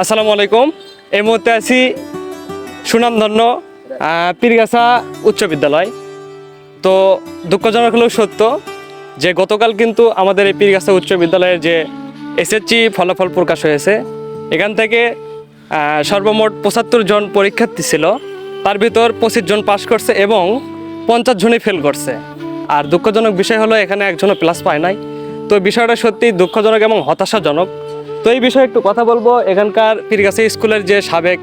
আসসালামু আলাইকুম। এই মুহূর্তে আছি সুনামধন্য পীরগাছা উচ্চ বিদ্যালয়। তো দুঃখজনক হলেও সত্য যে গতকাল কিন্তু আমাদের এই পীরগাছা উচ্চ বিদ্যালয়ের যে এসএসসি ফলাফল প্রকাশ হয়েছে, এখান থেকে সর্বমোট পঁচাত্তর জন পরীক্ষার্থী ছিল। তার ভিতর পঁচিশ জন পাশ করছে এবং পঞ্চাশ জনই ফেল করছে। আর দুঃখজনক বিষয় হলো, এখানে একজনও প্লাস পায় নাই। তো বিষয়টা সত্যি দুঃখজনক এবং হতাশাজনক। তো এই বিষয়ে একটু কথা বলব। এখানকার পীরগাছি স্কুলের যে সাবেক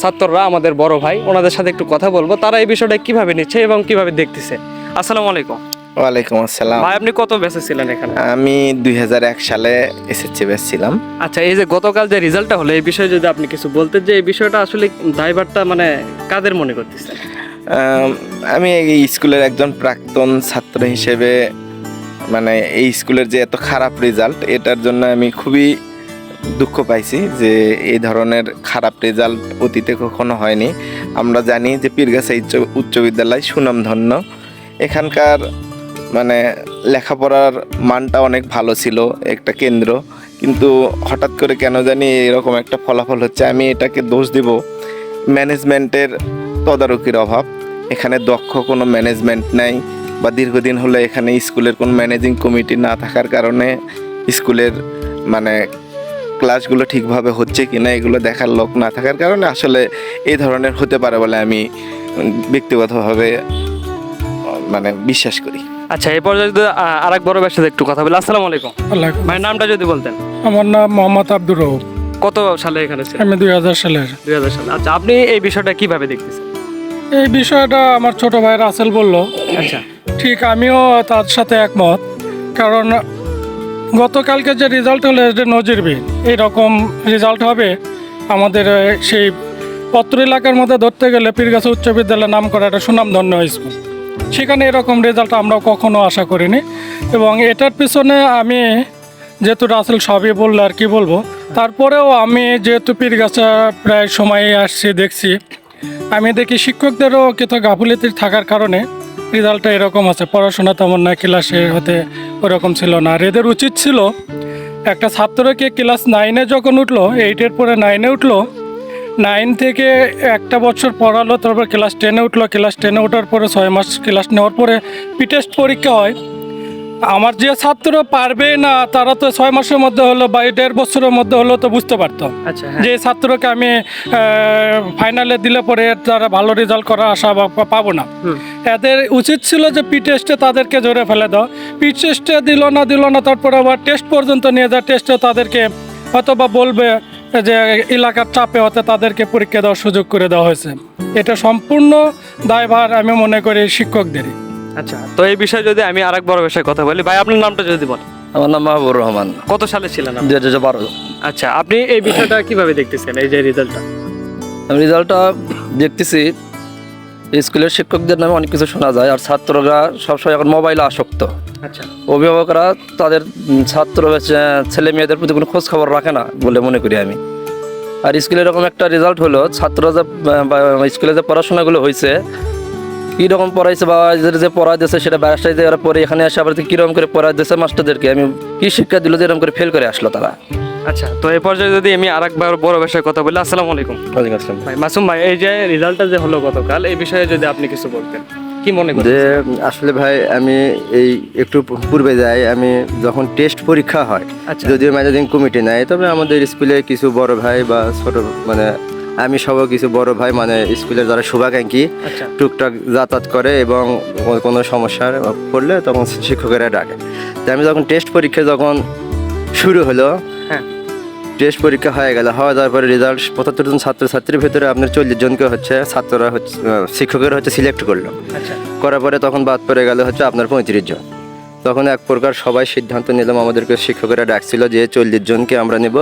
ছাত্ররা আমাদের বড় ভাই ওনাদের সাথে একটু কথা বলব। তারা এই বিষয়টা কীভাবে নিচ্ছে এবং কীভাবে দেখতেছে? আসসালামু আলাইকুম। ওয়ালাইকুম আসসালাম। ভাই আপনি কত বেঁচে ছিলেন এখানে? আমি দুই হাজার এক সালে এসএসসি ব্যাচ ছিলাম। আচ্ছা এই যে গতকাল যে রেজাল্টটা হলো এই বিষয়ে যদি আপনি কিছু বলতেন যে এই বিষয়টা আসলে ড্রাইভারটা মানে কাদের মনে করতেছে? আমি এই স্কুলের একজন প্রাক্তন ছাত্র হিসেবে মানে এই স্কুলের যে এত খারাপ রেজাল্ট এটার জন্য আমি খুবই দুঃখ পাইছি যে এই ধরনের খারাপ রেজাল্ট অতীতে কখনো হয়নি। আমরা জানি যে পীরগাছা উচ্চ উচ্চ বিদ্যালয় সুনামধন্য। এখানকার মানে লেখাপড়ার মানটা অনেক ভালো ছিল, একটা কেন্দ্র। কিন্তু হঠাৎ করে কেন জানি এরকম একটা ফলাফল হচ্ছে, আমি এটাকে দোষ দিব। ম্যানেজমেন্টের তদারকির অভাব। এখানে দক্ষ কোনো ম্যানেজমেন্ট নাই বা দীর্ঘদিন হলে এখানে স্কুলের কোনো ম্যানেজিং কমিটি না থাকার কারণে স্কুলের মানে ক্লাসগুলো ঠিকভাবে হচ্ছে কি না এগুলো দেখার লোক না থাকার কারণে আসলে এই ধরনের হতে পারে বলে আমি ব্যক্তিগতভাবে মানে বিশ্বাস করি। আচ্ছা এই পর্যায়ে যদি আর এক বড় সাথে একটু কথা বলি। আসসালামু আলাইকুম। ওয়ালাইকুম। ভাই নামটা যদি বলতেন। আমার নাম মোহাম্মদ আব্দুর রৌফ কত সালে এখানে ছিলেন? আমি দুই হাজার সালের। দুই হাজার সালে। আচ্ছা আপনি এই বিষয়টা কীভাবে দেখতেছেন? এই বিষয়টা আমার ছোট ভাই রাসেল বলল। আচ্ছা। ঠিক আমিও তার সাথে একমত। কারণ গতকালকে যে রেজাল্ট হলো, এটা নজিরবিহীন এইরকম রেজাল্ট হবে আমাদের সেই পত্র এলাকার মধ্যে ধরতে গেলে পীরগাছা উচ্চ বিদ্যালয়ের নাম করা একটা সুনামধন্য স্কুল। সেখানে এরকম রেজাল্ট আমরা কখনো আশা করিনি। এবং এটার পিছনে আমি যেহেতু রাসেল সবই বলল আর কি বলব, তারপরেও আমি যেহেতু পীরগাছা প্রায় সময় আসছি, দেখছি, আমি দেখি শিক্ষকদেরও কিছু গাফুলিতে থাকার কারণে রেজাল্টটা এরকম আছে, পড়াশোনা তেমন না ক্লাসে হতে ওরকম ছিল না। আর এদের উচিত ছিল, একটা ছাত্রকে ক্লাস নাইনে যখন উঠল এইটের পরে নাইনে উঠল নাইন থেকে একটা বছর পড়ালো, তারপর ক্লাস টেনে উঠল ক্লাস টেনে ওঠার পরে ছয় মাস ক্লাস নেওয়ার পরে পিটেস্ট পরীক্ষা হয়। আমার যে ছাত্র পারবে না তারা তো ছয় মাসের মধ্যে হলো বা দেড় বছরের মধ্যে হলো তো বুঝতে পারতো। আচ্ছা হ্যাঁ। যে ছাত্রকে আমি ফাইনালে দিলে পরে তারা ভালো রেজাল্ট করার আশা পাবো না। এদের উচিত ছিল যে পি টেস্টে তাদেরকে জোরে ফেলে দাও। পি টেস্টে দিল না দিল না তারপরে আবার টেস্ট পর্যন্ত নিয়ে যায়। টেস্টে তাদেরকে হয়তো বা বলবে যে এলাকার চাপে হতে তাদেরকে পরীক্ষা দেওয়ার সুযোগ করে দেওয়া হয়েছে। এটা সম্পূর্ণ দায়ভার আমি মনে করি শিক্ষকদেরই। আচ্ছা তো এই বিষয়ে যদি আমি আরেক বড় বিষয়ে কথা বলি ভাই আপনার নামটা যদি বলেন। আমার নাম মাহবুব রহমান। কত সালে ছিলেন? দুই হাজার বারো। আচ্ছা আপনি এই বিষয়টা কীভাবে দেখতেছেন এই যে রেজাল্টটা? আমি রেজাল্টটা দেখতেছি স্কুলের শিক্ষকদের নামে অনেক কিছু শোনা যায় আর ছাত্ররা সবসময় এখন মোবাইলে আসক্ত। আচ্ছা। অভিভাবকরা তাদের ছাত্র ছেলে মেয়েদের প্রতি কোনো খোঁজ খবর রাখে না বলে মনে করি আমি। আর স্কুলে এরকম একটা রেজাল্ট হলো ছাত্ররা যে স্কুলে যে পড়াশোনাগুলো হয়েছে কীরকম পড়াইছে বা যে পড়া দিয়েছে সেটা ব্যবসায় যে ওরা পরে এখানে আসে আবার কীরকম করে পড়া দিয়েছে মাস্টারদেরকে? আমি কী শিক্ষা দিল যে এরকম করে ফেল করে আসলো তারা? আচ্ছা তো এই পর্যায়ে যদি আমি আরেকবার বড় বিষয়ে কথা বলি আসসালামু আলাইকুম। ওয়ালাইকুম ভাই মাসুম ভাই এই যে রেজাল্টটা যে হলো গতকাল এই বিষয়ে যদি আপনি কিছু বলতেন কি মনে করেন? যে আসলে ভাই আমি এই একটু পূর্বে যাই আমি যখন টেস্ট পরীক্ষা হয় আচ্ছা। যদিও ম্যানেজিং কমিটি নেয় তবে আমাদের স্কুলে কিছু বড় ভাই বা ছোট মানে আমি সব কিছু বড় ভাই মানে স্কুলের যারা শুভাকাঙ্ক্ষী আচ্ছা। টুকটাক যাতায়াত করে এবং কোনো- সমস্যার পড়লে তখন শিক্ষকেরা ডাকে। তো আমি যখন টেস্ট পরীক্ষা যখন শুরু হলো হ্যাঁ। টেস্ট পরীক্ষা হয়ে গেল হওয়া যাওয়ার পরে রেজাল্ট পঁচাত্তর জন ছাত্রছাত্রীর ভিতরে আপনার চল্লিশ জনকে হচ্ছে ছাত্ররা হচ্ছে শিক্ষকেরা হচ্ছে সিলেক্ট করল। আচ্ছা। করার পরে তখন বাদ পড়ে গেল হচ্ছে আপনার পঁয়ত্রিশ জন। তখন এক প্রকার সবাই সিদ্ধান্ত নিলাম আমাদেরকে শিক্ষকেরা ডাকছিল যে চল্লিশ জনকে আমরা নেব।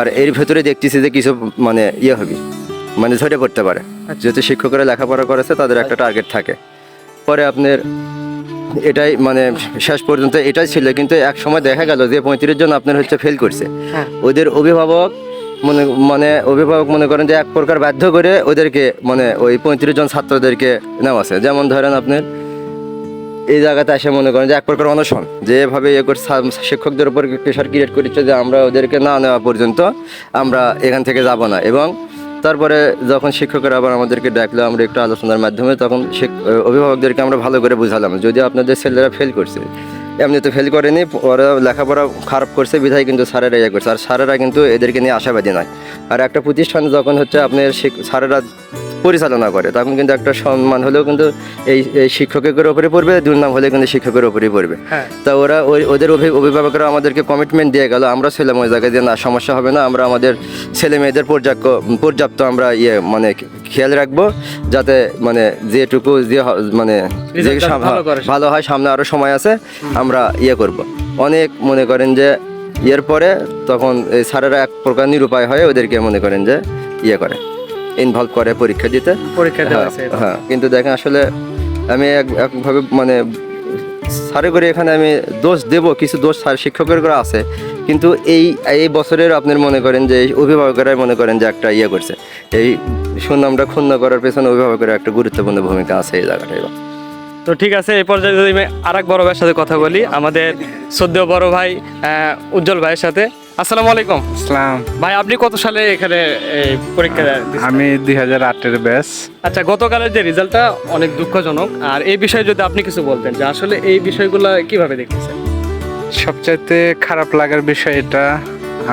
আর এর ভেতরে দেখতেছি যে কিছু মানে ইয়ে হবে মানে ঝরে পড়তে পারে। যেহেতু শিক্ষকেরা লেখাপড়া করেছে তাদের একটা টার্গেট থাকে। পরে আপনার এটাই মানে শেষ পর্যন্ত এটাই ছিল। কিন্তু এক সময় দেখা গেল যে পঁয়ত্রিশ জন আপনার হচ্ছে ফেল করছে। হ্যাঁ। ওদের অভিভাবক মনে মানে অভিভাবক মনে করেন যে এক প্রকার বাধ্য করে ওদেরকে মানে ওই পঁয়ত্রিশ জন ছাত্রদেরকে নেওয়া আছে। যেমন ধরেন আপনার এই জায়গাতে এসে মনে করেন যে এক প্রকার অনশন যেভাবে ইয়ে করে শিক্ষকদের উপর প্রেশার ক্রিয়েট করেছে যে আমরা ওদেরকে না নেওয়া পর্যন্ত আমরা এখান থেকে যাব না। এবং তারপরে যখন শিক্ষকরা আবার আমাদেরকে ডাকলো, আমরা একটু আলোচনার মাধ্যমে তখন অভিভাবকদেরকে আমরা ভালো করে বুঝালাম। যদি আপনাদের ছেলেরা ফেল করছে, এমনিতে ফেল করেনি ওরা লেখাপড়া খারাপ করছে, বিধায় কিন্তু স্যারেরা ইয়ে করছে। আর স্যারেরা কিন্তু এদেরকে নিয়ে আশাবাদী নয়। আর একটা প্রতিষ্ঠান যখন হচ্ছে আপনার স্যারেরা পরিচালনা করে। তখন কিন্তু একটা সম্মান হলেও কিন্তু এই এই শিক্ষকের ওপরে পড়বে দুর্নাম হলে কিন্তু শিক্ষকের উপরেই পড়বে। হ্যাঁ। তা ওরা ওই ওদের অভিভাবকরা আমাদেরকে কমিটমেন্ট দিয়ে গেল আমরা ছেলে ওই জায়গায় যে না সমস্যা হবে না আমরা আমাদের ছেলে মেয়েদের পর্যাপ্ত পর্যাপ্ত আমরা ইয়ে মানে খেয়াল রাখব যাতে মানে যেটুকু যে মানে যে ভালো হয় সামনে আরও সময় আছে আমরা ইয়ে করব। অনেক মনে করেন যে ইয়ের পরে তখন এই স্যারেরা এক প্রকার নিরুপায় হয়ে ওদেরকে মনে করেন যে ইয়ে করে। ইনভলভ করে পরীক্ষা দিতে। পরীক্ষা দেওয়া হ্যাঁ, হ্যাঁ কিন্তু দেখেন আসলে আমি এক- একভাবে মানে স্যারে করে এখানে আমি দোষ দেব কিছু দোষ স্যার শিক্ষকের করে আছে। কিন্তু এই এই বছরের আপনার মনে করেন যে অভিভাবকেরাই মনে করেন যে একটা ইয়ে করছে। এই সুনামটা ক্ষুণ্ণ করার পেছনে অভিভাবকের একটা গুরুত্বপূর্ণ ভূমিকা আছে এই জায়গাটায় তো ঠিক আছে এই পর্যায়ে যদি আমি আর এক বড় ভাইয়ের সাথে কথা বলি আমাদের সদ্য বড় ভাই উজ্জ্বল ভাইয়ের সাথে। আসসালামু আলাইকুম। ইসলাম ভাই আপনি কত সালে এখানে এই পরীক্ষা দিয়েছেন? আমি দুই হাজার আটের ব্যাচ আচ্ছা গতকালের যে রেজাল্টটা অনেক দুঃখজনক। আর এই বিষয়ে যদি আপনি কিছু বলতেন যে আসলে এই বিষয়গুলো কীভাবে দেখতেছেন? সবচাইতে খারাপ লাগার বিষয় এটা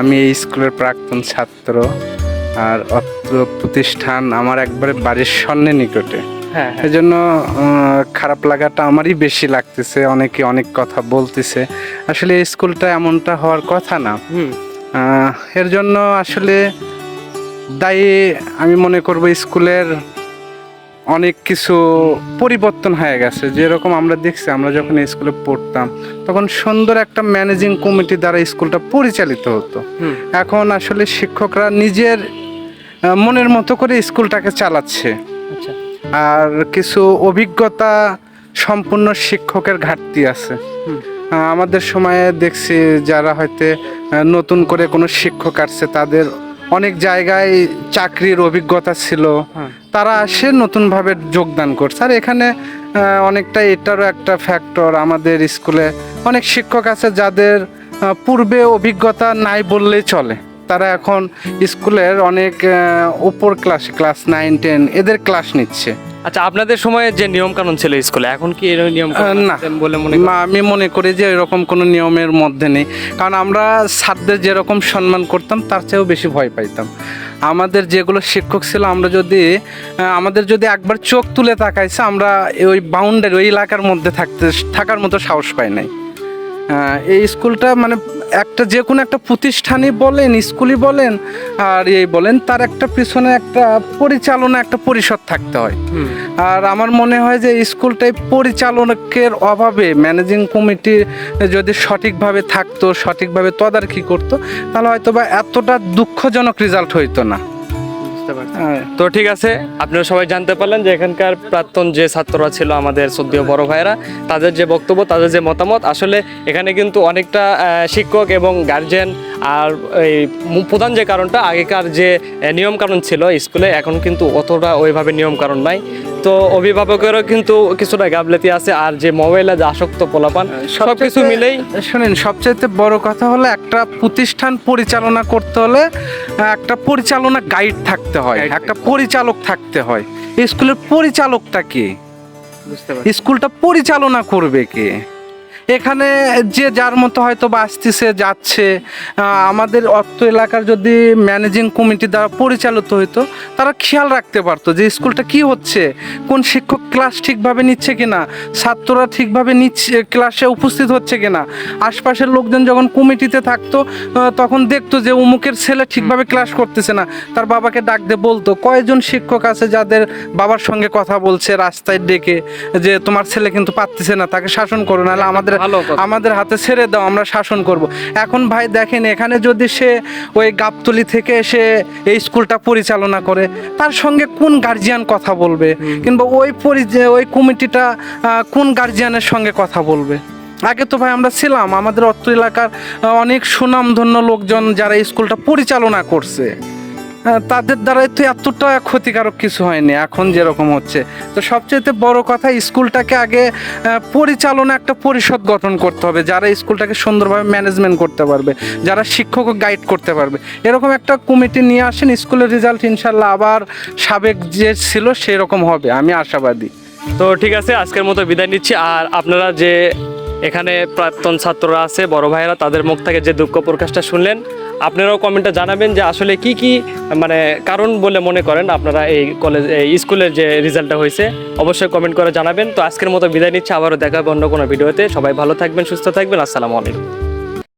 আমি এই স্কুলের প্রাক্তন ছাত্র আর অত্র প্রতিষ্ঠান আমার একবারে বাড়ির সন্নে নিকটে। হ্যাঁ এই জন্য খারাপ লাগাটা আমারই বেশি লাগতেছে। অনেকে অনেক কথা বলতেছে। আসলে স্কুলটা এমনটা হওয়ার কথা না। এর জন্য আসলে দায়ী আমি মনে করব স্কুলের অনেক কিছু পরিবর্তন হয়ে গেছে। যেরকম আমরা দেখছি আমরা যখন স্কুলে পড়তাম তখন সুন্দর একটা ম্যানেজিং কমিটি দ্বারা স্কুলটা পরিচালিত হতো। এখন আসলে শিক্ষকরা নিজের মনের মতো করে স্কুলটাকে চালাচ্ছে। আচ্ছা। আর কিছু অভিজ্ঞতা সম্পূর্ণ শিক্ষকের ঘাটতি আছে। আমাদের সময়ে দেখছি যারা হয়তো নতুন করে কোনো শিক্ষক আসছে তাদের অনেক জায়গায় চাকরির অভিজ্ঞতা ছিল। হ্যাঁ। তারা আসে নতুনভাবে যোগদান করছে। আর এখানে অনেকটা এটারও একটা ফ্যাক্টর আমাদের স্কুলে অনেক শিক্ষক আছে যাদের পূর্বে অভিজ্ঞতা নাই বললেই চলে। তারা এখন স্কুলের অনেক উপর ক্লাস ক্লাস নাইন টেন এদের ক্লাস নিচ্ছে। আচ্ছা আপনাদের সময়ে যে নিয়ম কানুন ছিল স্কুলে এখন কি এরকম নিয়ম কানুন না। বলে মনে না, আমি মনে করি যে এরকম কোনো নিয়মের মধ্যে নেই। কারণ আমরা ছাত্রদের যেরকম সম্মান করতাম তার চেয়েও বেশি ভয় পাইতাম। আমাদের যেগুলো শিক্ষক ছিল আমরা যদি আমাদের যদি একবার চোখ তুলে তাকাইছে আমরা ওই বাউন্ডারি ওই এলাকার মধ্যে থাকতে থাকার মতো সাহস পাই নাই। এই স্কুলটা মানে একটা যে কোনো একটা প্রতিষ্ঠানই বলেন স্কুলই বলেন আর এই বলেন তার একটা পিছনে একটা পরিচালনা একটা পরিষদ থাকতে হয় আর আমার মনে হয় যে স্কুলটাই পরিচালকের অভাবে ম্যানেজিং কমিটি যদি সঠিকভাবে থাকতো সঠিকভাবে তদারকি করতো তাহলে হয়তো বা এতটা দুঃখজনক রেজাল্ট হইতো না। তো ঠিক আছে আপনারা সবাই জানতে পারলেন যে এখানকার প্রাক্তন যে ছাত্ররা ছিল আমাদের সদ্য বড় ভাইয়েরা, তাদের যে বক্তব্য, তাদের যে মতামত, আসলে এখানে কিন্তু অনেকটা শিক্ষক এবং গার্জেন আর এই প্রধান যে কারণটা আগেকার যে নিয়ম কানুন ছিল স্কুলে এখন কিন্তু অতটা ওইভাবে নিয়ম কানুন নাই। তো অভিভাবকেরও কিন্তু কিছুটা গাবলেতি আছে আর যে মোবাইলে যে আসক্ত পোলাপান সব কিছু মিলেই শুনেন সবচাইতে বড় কথা হলো একটা প্রতিষ্ঠান পরিচালনা করতে হলে একটা পরিচালনা গাইড থাকতে হয় একটা পরিচালক থাকতে হয়। স্কুলের পরিচালকটা কে? স্কুলটা পরিচালনা করবে কে? এখানে যে যার মতো হয়তো বা আসতেছে যাচ্ছে আমাদের অর্থ এলাকার যদি ম্যানেজিং কমিটি দ্বারা পরিচালিত হতো তারা খেয়াল রাখতে পারতো যে স্কুলটা কি হচ্ছে কোন শিক্ষক ক্লাস ঠিকভাবে নিচ্ছে কিনা ছাত্ররা ঠিকভাবে নিচ্ছে ক্লাসে উপস্থিত হচ্ছে কিনা আশপাশের লোকজন যখন কমিটিতে থাকতো তখন দেখতো যে অমুকের ছেলে ঠিকভাবে ক্লাস করতেছে না তার বাবাকে ডাক দিয়ে বলতো কয়জন শিক্ষক আছে যাদের বাবার সঙ্গে কথা বলছে রাস্তায় ডেকে যে তোমার ছেলে কিন্তু পারতেছে না তাকে শাসন করো নাহলে আমাদের ভালো কথা। আমাদের হাতে ছেড়ে দাও আমরা শাসন করব। এখন ভাই দেখেন এখানে যদি সে ওই গাবতলি থেকে এসে এই স্কুলটা পরিচালনা করে তার সঙ্গে কোন গার্জিয়ান কথা বলবে? কিংবা ওই পরি ওই কমিটিটা কোন গার্জিয়ানের সঙ্গে কথা বলবে? আগে তো ভাই আমরা ছিলাম আমাদের অত্র এলাকার অনেক সুনামধন্য লোকজন যারা এই স্কুলটা পরিচালনা করছে। তাদের দ্বারাই তো এতটা ক্ষতিকারক কিছু হয়নি, এখন যেরকম হচ্ছে। তো সবচেয়ে বড় কথা, স্কুলটাকে আগে পরিচালনা একটা পরিষদ গঠন করতে হবে, যারা স্কুলটাকে সুন্দরভাবে ম্যানেজমেন্ট করতে পারবে, যারা শিক্ষক গাইড করতে পারবে। এরকম একটা কমিটি নিয়ে আসেন, স্কুলের রেজাল্ট ইনশাল্লাহ আবার সাবেক যে ছিল সেরকম হবে, আমি আশাবাদী। তো ঠিক আছে, আজকের মতো বিদায় নিচ্ছি, আর আপনারা যে এখানে প্রাক্তন ছাত্ররা আছে, বড় ভাইয়েরা, তাদের মুখ থেকে যে দুঃখ প্রকাশটা শুনলেন, আপনারাও কমেন্টে জানাবেন যে আসলে কি কি মানে কারণ বলে মনে করেন আপনারা এই কলেজ, এই স্কুলের যে রেজাল্টটা হয়েছে, অবশ্যই কমেন্ট করে জানাবেন। তো আজকের মতো বিদায় নিচ্ছে, আবারও দেখা হবে অন্য কোনো ভিডিওতে। সবাই ভালো থাকবেন, সুস্থ থাকবেন, আসসালামু আলাইকুম।